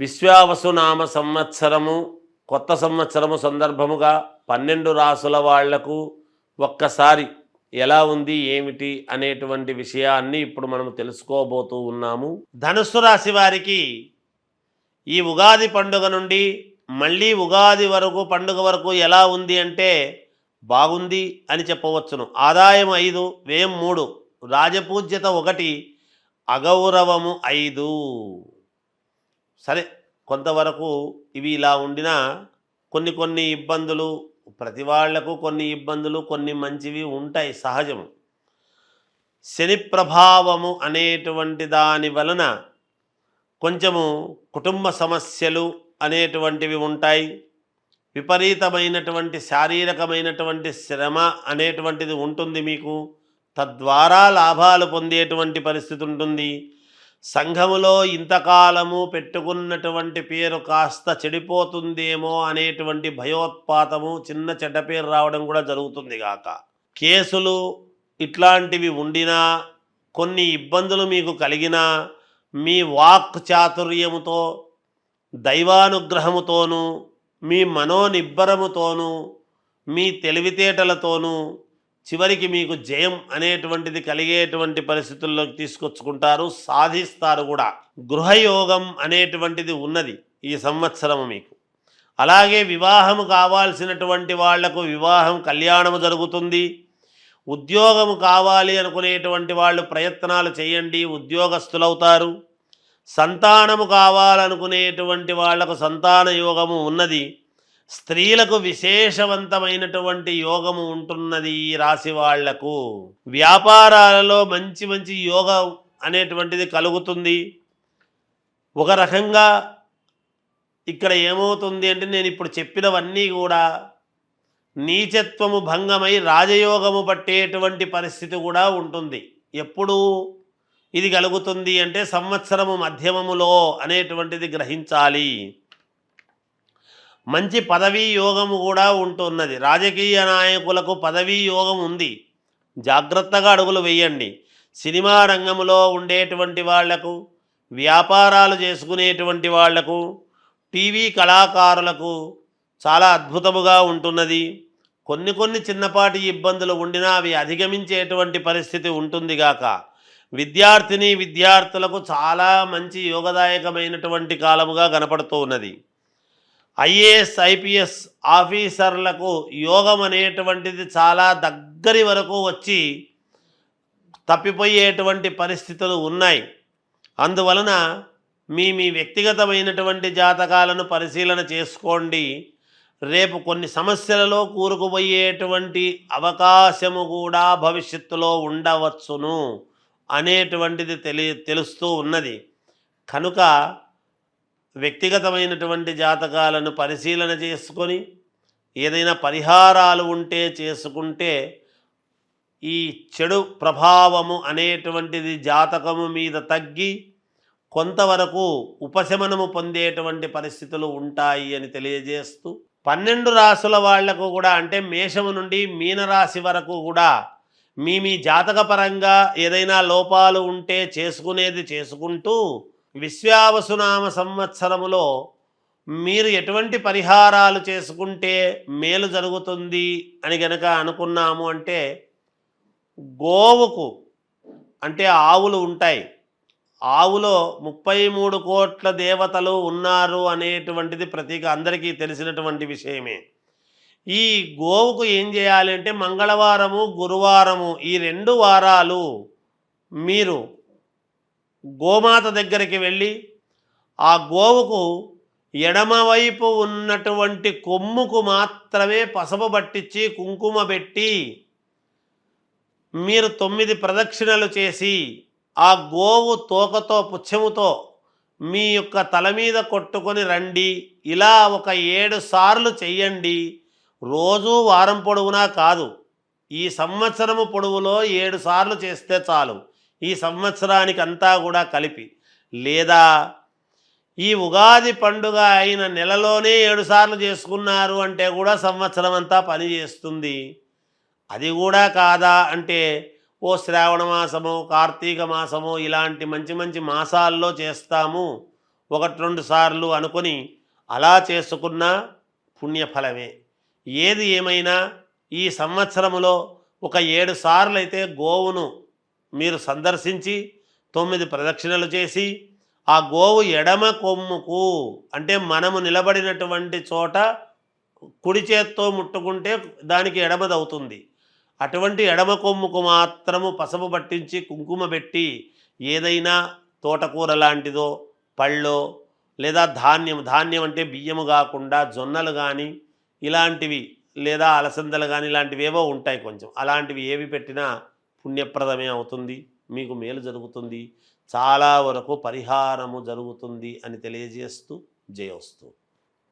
విశ్వావసునామ సంవత్సరము కొత్త సంవత్సరము సందర్భముగా పన్నెండు రాసుల వాళ్ళకు ఒక్కసారి ఎలా ఉంది ఏమిటి అనేటువంటి విషయాన్ని ఇప్పుడు మనం తెలుసుకోబోతూ ఉన్నాము. ధనుస్సు రాశి వారికి ఈ ఉగాది పండుగ నుండి మళ్ళీ ఉగాది వరకు పండుగ వరకు ఎలా ఉంది అంటే బాగుంది అని చెప్పవచ్చును. ఆదాయం ఐదు వ్యయం మూడు రాజపూజ్యత ఒకటి అగౌరవము ఐదు. సరే కొంతవరకు ఇవి ఇలా ఉండినా కొన్ని కొన్ని ఇబ్బందులు ప్రతి వాళ్ళకు కొన్ని ఇబ్బందులు కొన్ని మంచివి ఉంటాయి సహజము. శని ప్రభావము అనేటువంటి దాని వలన కొంచెము కుటుంబ సమస్యలు అనేటువంటివి ఉంటాయి. విపరీతమైనటువంటి శారీరకమైనటువంటి శ్రమ అనేటువంటిది ఉంటుంది మీకు. తద్వారా లాభాలు పొందేటువంటి పరిస్థితి ఉంటుంది. సంఘములో ఇంతకాలము పెట్టుకున్నటువంటి పేరు కాస్త చెడిపోతుందేమో అనేటువంటి భయోత్పాతము చిన్న చెడ్డ పేరు రావడం కూడా జరుగుతుంది గాక. కేసులు ఇట్లాంటివి ఉండినా కొన్ని ఇబ్బందులు మీకు కలిగినా మీ వాక్ చాతుర్యముతో దైవానుగ్రహముతోనూ మీ మనోనిబ్బరముతోనూ మీ తెలివితేటలతోనూ చివరికి మీకు జయం అనేటువంటిది కలిగేటువంటి పరిస్థితుల్లోకి తీసుకొచ్చుకుంటారు సాధిస్తారు కూడా. గృహయోగం అనేటువంటిది ఉన్నది ఈ సంవత్సరము మీకు. అలాగే వివాహము కావాల్సినటువంటి వాళ్ళకు వివాహం కళ్యాణము జరుగుతుంది. ఉద్యోగము కావాలి అనుకునేటువంటి వాళ్ళు ప్రయత్నాలు చేయండి ఉద్యోగస్తులవుతారు సంతానము కావాలనుకునేటువంటి వాళ్ళకు సంతాన యోగము ఉన్నది. స్త్రీలకు విశేషవంతమైనటువంటి యోగము ఉంటున్నది ఈ రాశి వాళ్ళకు. వ్యాపారాలలో మంచి మంచి యోగం అనేటువంటిది కలుగుతుంది. ఒక రకంగా ఇక్కడ ఏమవుతుంది అంటే నేను ఇప్పుడు చెప్పినవన్నీ కూడా నీచత్వము భంగమై రాజయోగము పట్టేటువంటి పరిస్థితి కూడా ఉంటుంది. ఎప్పుడు ఇది కలుగుతుంది అంటే సంవత్సరము మధ్యమములో అనేటువంటిది గ్రహించాలి. మంచి పదవీ యోగము కూడా ఉంటున్నది. రాజకీయ నాయకులకు పదవీ యోగం ఉంది. జాగ్రత్తగా అడుగులు వేయండి. సినిమా రంగంలో ఉండేటువంటి వాళ్ళకు వ్యాపారాలు చేసుకునేటువంటి వాళ్ళకు టీవీ కళాకారులకు చాలా అద్భుతముగా ఉంటున్నది. కొన్ని కొన్ని చిన్నపాటి ఇబ్బందులు ఉండినా అవి అధిగమించేటువంటి పరిస్థితి ఉంటుంది గాక. విద్యార్థిని విద్యార్థులకు చాలా మంచి యోగదాయకమైనటువంటి కాలముగా కనపడుతూ ఉన్నది. ఐఏఎస్ ఐపీఎస్ ఆఫీసర్లకు యోగం అనేటువంటిది చాలా దగ్గరి వరకు వచ్చి తప్పిపోయేటువంటి పరిస్థితులు ఉన్నాయి. అందువలన మీ మీ వ్యక్తిగతమైనటువంటి జాతకాలను పరిశీలన చేసుకోండి. రేపు కొన్ని సమస్యలలో కూరుకుపోయేటువంటి అవకాశము కూడా భవిష్యత్తులో ఉండవచ్చును అనేటువంటిది తెలి తెలుస్తూ ఉన్నది. కనుక వ్యక్తిగతమైనటువంటి జాతకాలను పరిశీలన చేసుకొని ఏదైనా పరిహారాలు ఉంటే చేసుకుంటే ఈ చెడు ప్రభావము అనేటువంటిది జాతకము మీద తగ్గి కొంతవరకు ఉపశమనము పొందేటువంటి పరిస్థితులు ఉంటాయి అని తెలియజేస్తూ పన్నెండు రాసుల వాళ్ళకు కూడా అంటే మేషము నుండి మీనరాశి వరకు కూడా మీ మీ జాతకపరంగా ఏదైనా లోపాలు ఉంటే చేసుకునేది చేసుకుంటూ విశ్వావసునామ సంవత్సరములో మీరు ఎటువంటి పరిహారాలు చేసుకుంటే మేలు జరుగుతుంది అని గనక అనుకున్నాము అంటే గోవుకు అంటే ఆవులు ఉంటాయి. ఆవులో ముప్పై మూడు కోట్ల దేవతలు ఉన్నారు అనేటువంటిది ప్రతీక అందరికీ తెలిసినటువంటి విషయమే. ఈ గోవుకు ఏం చేయాలి అంటే మంగళవారము గురువారము ఈ రెండు వారాలు మీరు గోమాత దగ్గరికి వెళ్ళి ఆ గోవుకు ఎడమవైపు ఉన్నటువంటి కొమ్ముకు మాత్రమే పసుపు పట్టించి కుంకుమ పెట్టి మీరు తొమ్మిది ప్రదక్షిణలు చేసి ఆ గోవు తోకతో పుచ్చముతో మీ యొక్క తల మీద కొట్టుకొని రండి. ఇలా ఒక ఏడు సార్లు చెయ్యండి. రోజు వారం పొడవునా కాదు. ఈ సంవత్సరము పొడవులో ఏడు సార్లు చేస్తే చాలు. ఈ సంవత్సరానికి అంతా కూడా కలిపి. లేదా ఈ ఉగాది పండుగ అయిన నెలలోనే ఏడుసార్లు చేసుకున్నారు అంటే కూడా సంవత్సరం అంతా పని చేస్తుంది. అది కూడా కాదా అంటే ఓ శ్రావణ మాసము కార్తీక మాసము ఇలాంటి మంచి మంచి మాసాల్లో చేస్తాము. ఒకటి రెండు సార్లు అనుకొని అలా చేసుకున్న పుణ్యఫలమే. ఏది ఏమైనా ఈ సంవత్సరములో ఒక ఏడు సార్లు అయితే గోవును మీరు సందర్శించి తొమ్మిది ప్రదక్షిణలు చేసి ఆ గోవు ఎడమ కొమ్ముకు అంటే మనము నిలబడినటువంటి చోట కుడి చేత్తో ముట్టుకుంటే దానికి ఎడమదవుతుంది. అటువంటి ఎడమ కొమ్ముకు మాత్రము పసుపు పట్టించి కుంకుమ పెట్టి ఏదైనా తోటకూర లాంటిదో పళ్ళో లేదా ధాన్యం ధాన్యం అంటే బియ్యము కాకుండా జొన్నలు కానీ ఇలాంటివి లేదా అలసందలు కానీ ఇలాంటివి ఏవో ఉంటాయి కొంచెం. అలాంటివి ఏవి పెట్టినా పుణ్యప్రదమే అవుతుంది మీకు మేలు జరుగుతుంది చాలా వరకు పరిహారము జరుగుతుంది అని తెలియజేస్తూ జయోస్తూ.